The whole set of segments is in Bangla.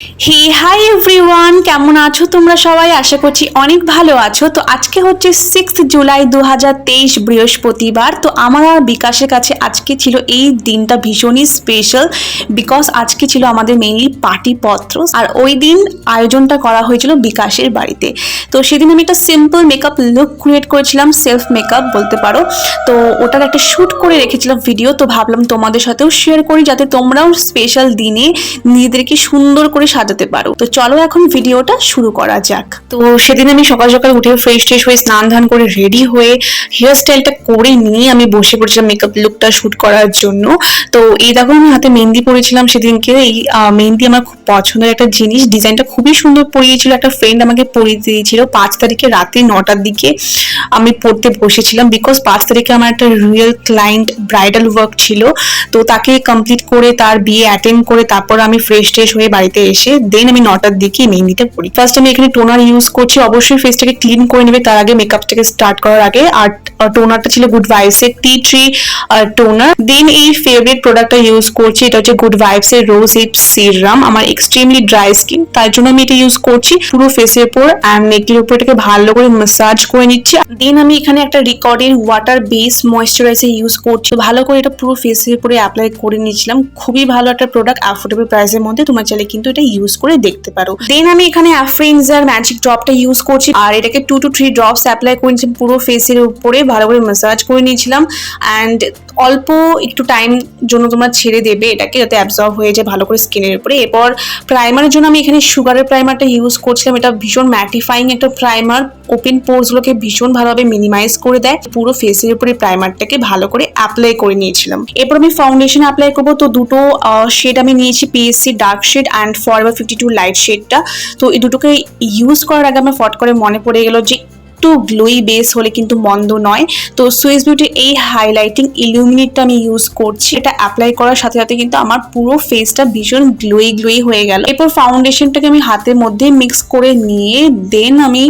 হি হাই এভরিওয়ান কেমন আছো তোমরা সবাই? আশা করছি অনেক ভালো আছো। তো আজকে হচ্ছে সিক্স জুলাই দু হাজার তেইশ বৃহস্পতিবার। তো আমার আর বিকাশের কাছে আজকে ছিল এই দিনটা ভীষণই স্পেশাল বিকজ আজকে ছিল আমাদের মেইনলি পার্টি পত্র। আর ওই দিন আয়োজনটা করা হয়েছিল বিকাশের বাড়িতে। তো সেদিন আমি একটা সিম্পল মেকআপ লুক ক্রিয়েট করেছিলাম সেলফ মেকআপ বলতে পারো। তো ওটার একটা শ্যুট করে রেখেছিলাম ভিডিও তো ভাবলাম তোমাদের সাথেও শেয়ার করি যাতে তোমরাও স্পেশাল দিনে নিজেদেরকে সুন্দর করে সাজাতে পারো। তো চলো এখন ভিডিওটা শুরু করা যাক। তো সেদিন আমি সকাল সকাল উঠে ফ্রেশ ট্রেশ হয়ে স্নান ধান করে রেডি হয়ে হেয়ার স্টাইলটা করে নিয়ে আমি বসে পড়েছিলাম মেকআপ লুকটা শ্যুট করার জন্য। তো এই দেখো আমি হাতে মেহেন্দি পরেছিলাম সেদিনকে। এই মেহেন্দি আমার খুব পছন্দের একটা জিনিস। ডিজাইনটা খুবই সুন্দর পরিয়েছিল। একটা ফ্রেন্ড আমাকে পরিয়ে দিয়েছিল পাঁচ তারিখে রাতে নটার দিকে। আমি পড়তে বসেছিলাম বিকজ পাঁচ তারিখে আমার একটা রিয়েল ক্লায়েন্ট ব্রাইডাল ওয়ার্ক ছিল। তো তাকে কমপ্লিট করে তার বিয়ে অ্যাটেন্ড করে তারপর আমি ফ্রেশ ট্রেশ হয়ে বাড়িতে এসে দেন আমি নটার দিকে মেহেন্দিটা পড়ি। ফার্স্ট আমি এখানে টোনার ইউজ করছি, অবশ্যই ফেসটাকে ক্লিন করে নেবে, তার আগে মেকআপটাকে স্টার্ট করার আগে। আর টোনারটা ছিল গুড ভাইবস এর টি ট্রি টোনার দেন এই ফেভারিট প্রোডাক্টটা ইউজ করছি, এটা হচ্ছে গুড ভাইবস এর রোজ হিপ সিরাম আমার এক্সট্রিমলি ড্রাই স্কিন তার জন্য আমি এটা ইউজ করছি পুরো ফেসের উপর অ্যান্ড নেকের উপর এটাকে ভালো করে ম্যাসাজ করে নিচ্ছি। দেন আমি এখানে একটা রিকর্ডের ওয়াটার বেস ময়শ্চারাইজার ইউজ করছি, ভালো করে এটা পুরো ফেসের উপরে অ্যাপ্লাই করে নিয়েছিলাম। খুবই ভালো একটা প্রোডাক্ট অ্যাফোর্ডেবল প্রাইসের মধ্যে, তোমার চাইলে কিন্তু এটা ইউজ করে দেখতে পারো। দেন আমি এখানে অ্যাফ্রেন্সার ম্যাজিক ড্রপটা ইউজ করছি। আর এটাকে two two three drops apply করেছি, পুরো ফেসের উপরে ভালো করে ম্যাসাজ করে নিয়েছিলাম। অ্যান্ড অল্প একটু টাইম জন্য তোমরা ছেড়ে দেবে এটাকে যাতে অ্যাবজর্ব হয়ে যায় ভালো করে স্কিনের উপরে। এরপর প্রাইমারের জন্য আমি এখানে সুগারের প্রাইমারটা ইউজ করছিলাম। এটা ভীষণ ম্যাটিফাইং একটা প্রাইমার ওপেন পোর্সগুলোকে ভীষণ ভালোভাবে মিনিমাইজ করে দেয়। পুরো ফেসের উপরে প্রাইমারটাকে ভালো করে অ্যাপ্লাই করে নিয়েছিলাম। এরপর আমি ফাউন্ডেশন অ্যাপ্লাই করব। তো দুটো শেড আমি নিয়েছি PSC dark shade and forever fifty two light শেডটা তো এই দুটোকে ইউজ করার আগে আমার ফট করে মনে পড়ে গেল যে একটু গ্লোই বেস হলে কিন্তু মন্দ নয়। তো সুইস বিউটির এই হাইলাইটিং ইলুমিনেটটা আমি ইউজ করছি। এটা অ্যাপ্লাই করার সাথে সাথে কিন্তু আমার পুরো ফেসটা ভীষণ গ্লোই গ্লোই হয়ে গেল। এরপর ফাউন্ডেশনটাকে আমি হাতের মধ্যে মিক্স করে নিয়ে দেন আমি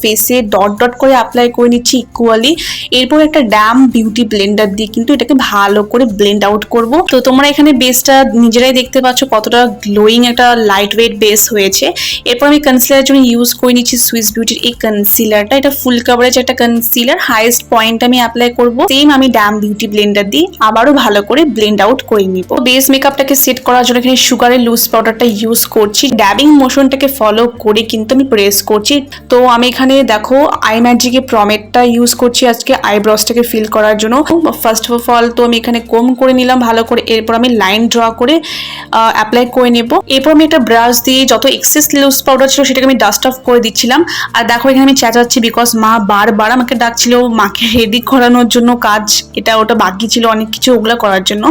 ফেসে ডট ডট করে অ্যাপ্লাই করে নিচ্ছি ইকুয়ালি এরপর একটা ড্যাম বিউটি ব্লেন্ডার দিয়ে কিন্তু এটাকে ভালো করে ব্লেন্ড আউট করব। তো তোমরা এখানে বেসটা নিজেরাই দেখতে পাচ্ছ কতটা গ্লোয়িং একটা লাইট ওয়েট বেস হয়েছে। এরপর আমি কনসিলার জন্য ইউজ করে নিচ্ছি সুইস বিউটির এই কনসিলারটা এটা ফুল কভারেজ একটা কনসিলার হাইয়েস্ট পয়েন্ট আমি অ্যাপ্লাই করব। সেম আমি ড্যাম বিউটি ব্লেন্ডার দিয়ে আবারও ভালো করে ব্লেন্ড আউট করে নিব। বেস মেকআপটাকে সেট করার জন্য এখানে সুগারের লুজ পাউডারটা ইউজ করছি। ড্যাবিং মোশনটাকে ফলো করে কিন্তু আমি প্রেস করছি। তো আমি এখানে দেখো আই ম্যাজিকে প্রমেটটা ইউজ করছি আজকে আইব্রসটাকে ফিল করার জন্য। ফার্স্ট অফ অল তো আমি এখানে কম করে নিলাম ভালো করে, এরপর আমি লাইন ড্র করে অ্যাপ্লাই করে নেব। এরপর আমি একটা ব্রাশ দিয়ে যত এক্সেস লুজ পাউডার ছিল সেটাকে আমি ডাস্ট অফ করে দিচ্ছিলাম। আর দেখো এখানে আমি চেঁচাচ্ছি বিকজ মা বারবার আমাকে ডাকছিল, মাকে রেডি করানোর জন্য কাজ। এটা ওটা বাকি ছিল অনেক কিছু ওগুলো করার জন্য।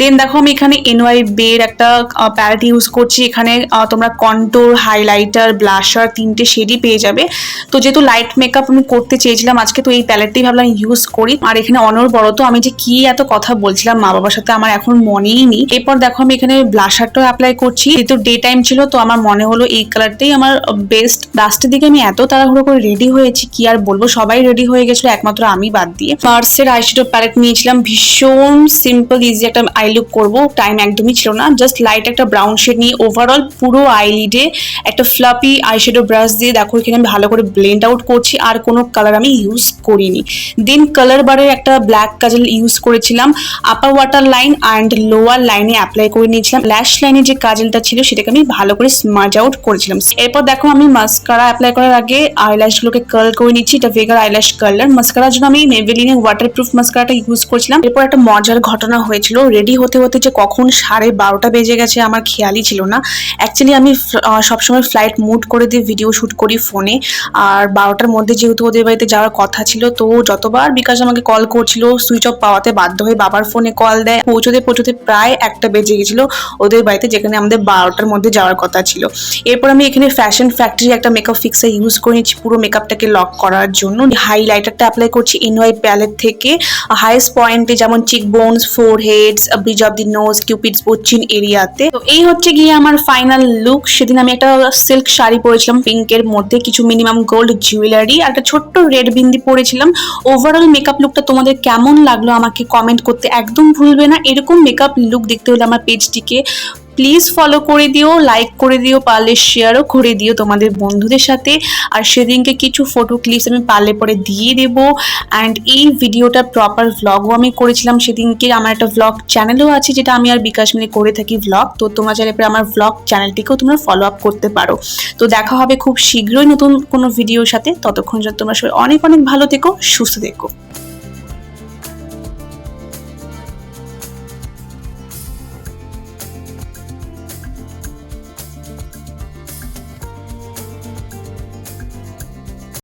দেন দেখো আমি এখানে এনওয়াই বের একটা প্যালেট ইউজ করছি। এখানে তোমরা কন্টোর হাইলাইটার ব্লাশার তিনটে শেডই পেয়ে যাবে। তো যেহেতু লাইট মেকআপ আমি করতে চেয়েছিলাম আজকে, তো এই প্যালেটটাই ভাবলাম ইউজ করি। আর এখানে অনর্বরত আমি যে কি এত কথা বলছিলাম মা বাবার সাথে আমার এখন মনেই নেই। এরপর দেখো আমি এখানে ব্লাশারটাও অ্যাপ্লাই করছি। যেহেতু ডে টাইম ছিল, তো আমার মনে হলো এই কালারটাই আমার বেস্ট লাস্টের দিকে আমি এত তাড়াহুড়ো করে রেডি হয়েছি কি আর বলব? সবাই রেডি হয়ে গেছিল, একমাত্র আমি বাদ দিয়ে। মার্সের আইশ্যাডো প্যালেট নিয়েছিলাম, ভীষণ সিম্পল ইজি একটা আই লুক করব। টাইম একদমই ছিল না জাস্ট লাইট একটা ব্রাউন শেড নিয়ে ওভারঅল পুরো আইলিডে একটা ফ্লাপি আইশ্যাডো ব্রাশ দিয়ে দেখো, এখানে আমি ভালো করে ব্লেন্ড আউট করছি, আর কোনো কালার আমি ইউজ করিনি। দেন কালার বারের একটা ব্ল্যাক কাজল ইউজ করেছিলাম upper water line and lower লাইনে অ্যাপ্লাই করে নিয়েছিলাম। ল্যাশ লাইনে যে কাজলটা ছিল, সেটাকে আমি ভালো করে স্মাজ আউট করেছিলাম। এরপর দেখো, আমি মাস্কারা অ্যাপ্লাই করার আগে আইল্যাশগুলোকে কার্ল করে নিচ্ছি। এটা ভেগার আইল্যাশ কালার মাস্কারার জন্য আমি মেভেলিনের ওয়াটারপ্রুফ মাস্কারাটা ইউজ করছিলাম। এরপর একটা মজার ঘটনা হয়েছিল। রেডি হতে হতে যে কখন সাড়ে বারোটা বেজে গেছে আমার খেয়ালই ছিল না। অ্যাকচুয়ালি আমি সবসময় ফ্লাইট মুড করে দিয়ে ভিডিও শ্যুট করি ফোনে আর বারোটার মধ্যে যেহেতু ওদের বাড়িতে যাওয়ার কথা ছিল, তো যতবার বিকাশ আমাকে কল করছিল সুইচ অফ পাওয়াতে বাধ্য হয়ে বাবার ফোনে কল দেয়। পৌঁছতে পৌঁছতে প্রায় একটা বেজে গেছিল ওদের বাড়িতে, যেখানে আমাদের বারোটার মধ্যে যাওয়ার কথা ছিল। এরপর আমি এখানে ফ্যাশন ফ্যাক্টরি একটা মেকআপ ফিক্সার ইউজ করে নিচ্ছি। পুরো মেকআপটাকে লক করার জন্য। হাইলাইটারটা অ্যাপ্লাই করছি এনওয়াই প্যালেট থেকে হাইয়েস্ট পয়েন্টে যেমন cheekbones foreheads bridge of the nose cupid's বচ্চিন এরিয়াতে। তো এই হচ্ছে গিয়ে আমার ফাইনাল লুক সেদিন আমি একটা সিল্ক শাড়ি পরেছিলাম পিঙ্কের মধ্যে কিছু মিনিমাম গোল্ড জুয়েলারি আর একটা ছোট্ট রেড বিন্দি পরেছিলাম। ওভারঅল মেকআপ লুকটা তোমাদের কেমন লাগল আমাকে কমেন্ট করতে একদম ভুলবে না। এরকম মেকআপ লুক দেখতে হলে আমার পেজটিকে প্লিজ ফলো করে দিও লাইক করে দিও, পারলে শেয়ারও করে দিও তোমাদের বন্ধুদের সাথে। আর সেদিনকে কিছু ফটো ক্লিপস আমি পারলে পরে দিয়ে দেবো। অ্যান্ড এই ভিডিওটা প্রপার ভ্লগও আমি করেছিলাম সেদিনকে। আমার একটা ভ্লগ চ্যানেলও আছে যেটা আমি আর বিকাশ মিলে করে থাকি ভ্লগ তো তোমরা চাইলে পরে আমার ভ্লগ চ্যানেলটিকেও তোমরা ফলো আপ করতে পারো। তো দেখা হবে খুব শীঘ্রই নতুন কোনো ভিডিওর সাথে। ততক্ষণ যেন তোমরা সবাই অনেক অনেক ভালো থেকো, সুস্থ থেকো।